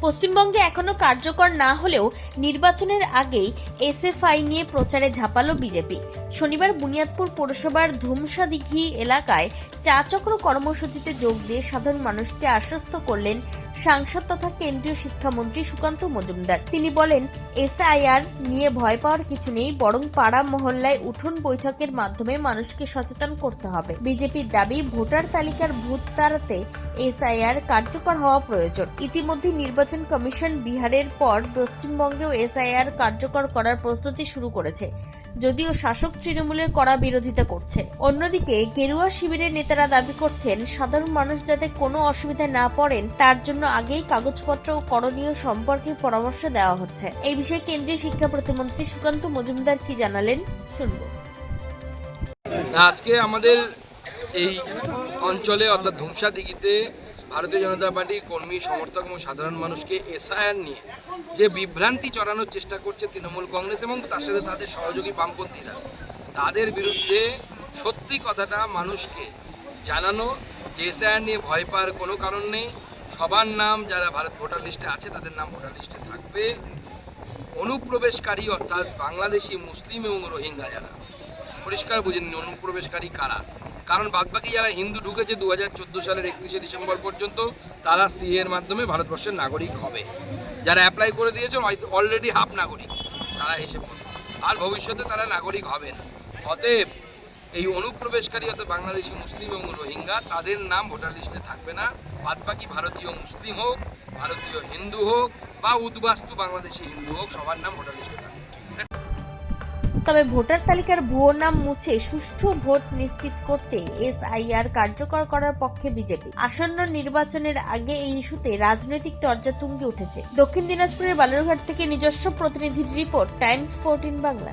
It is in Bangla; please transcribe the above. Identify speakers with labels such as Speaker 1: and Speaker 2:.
Speaker 1: পশ্চিমবঙ্গে এখনও কার্যকর না হলেও নির্বাচনের আগেই এসএফআই নিয়ে প্রচারে ঝাঁপালো বিজেপি। শনিবার বুনিয়াদপুর পৌরসভার ধুমসাদিঘি এলাকায় চা চক্র কর্মসূচিতে যোগ দিয়ে সাধারণ মানুষকে আশ্বস্ত করলেন সাংসদ তথা কেন্দ্রীয় শিক্ষামন্ত্রী সুকান্ত মজুমদার। তিনি বলেন, এসআইআর নিয়ে ভয় পাওয়ার কিছু নেই, বরং পাড়া মহল্লায় উঠোন বৈঠকের মাধ্যমে মানুষকে সচেতন করতে হবে। বিজেপির দাবি, ভোটার তালিকার ভূত তাড়াতে এসআইআর কার্যকর হওয়া প্রয়োজন। ইতিমধ্যে নির্বাচন কমিশন বিহারের পর পশ্চিমবঙ্গেও এসআইআর কার্যকর করার প্রস্তুতি শুরু করেছে। যদিও শাসক তৃণমূলের কড়া বিরোধিতা করছে। অন্যদিকে গেরুয়া শিবিরের নেতারা দাবি করছেন, সাধারণ মানুষ যাতে কোনো অসুবিধায় না পড়েন, তার জন্য আগেই কাগজপত্র ও করণীয় সম্পর্কে পরামর্শ দেওয়া হচ্ছে। এই বিষয়ে কেন্দ্রীয় শিক্ষা প্রতিমন্ত্রী সুকান্ত মজুমদার কি জানালেন, শুনব।
Speaker 2: আজকে আমাদের এই অঞ্চলে অর্থাৎ ধুমসা দিঘিতে ভারতীয় জনতা পার্টির কর্মী, সমর্থক এবং সাধারণ মানুষকে এসআইআর নিয়ে যে বিভ্রান্তি চড়ানোর চেষ্টা করছে তৃণমূল কংগ্রেস এবং তার সাথে তাদের সহযোগী বামপন্থীরা, তাদের বিরুদ্ধে সত্যি কথাটা মানুষকে জানানো, যে এসআইআর নিয়ে ভয় পাওয়ার কোনো কারণ নেই। সবার নাম যারা ভারত ভোটার লিস্টে আছে, তাদের নাম ভোটার লিস্টে থাকবে। অনুপ্রবেশকারী অর্থাৎ বাংলাদেশি, মুসলিম এবং রোহিঙ্গা যারা, পরিষ্কার বুঝেন অনুপ্রবেশকারী কারা? কারণ বাদবাকি যারা হিন্দু ঢুকেছে দু হাজার চোদ্দ সালের একত্রিশে ডিসেম্বর পর্যন্ত, তারা সিএ এর মাধ্যমে ভারতবর্ষের নাগরিক হবে। যারা অ্যাপ্লাই করে দিয়েছে অলরেডি হাফ নাগরিক। তারা হিসেব আর ভবিষ্যতে তারা নাগরিক হবেন। অতএব, এই অনুপ্রবেশকারী অর্থাৎ বাংলাদেশি মুসলিম এবং রোহিঙ্গা, তাদের নাম ভোটার লিস্টে থাকবে না। বাদবাকি ভারতীয় মুসলিম হোক, ভারতীয় হিন্দু হোক বা উদ্বাস্তু বাংলাদেশি হিন্দু হোক, সবার নাম ভোটার লিস্টে থাকবে।
Speaker 1: তবে ভোটার তালিকার ভুয়ো নাম মুছে সুষ্ঠু ভোট নিশ্চিত করতে এসআইআর কার্যকর করার পক্ষে বিজেপি। আসন্ন নির্বাচনের আগে এই ইস্যুতে রাজনৈতিক তর্জা তুঙ্গে উঠেছে। দক্ষিণ দিনাজপুরের বালুরঘাট থেকে নিজস্ব প্রতিনিধির রিপোর্ট, টাইমস ফোরটিন বাংলা।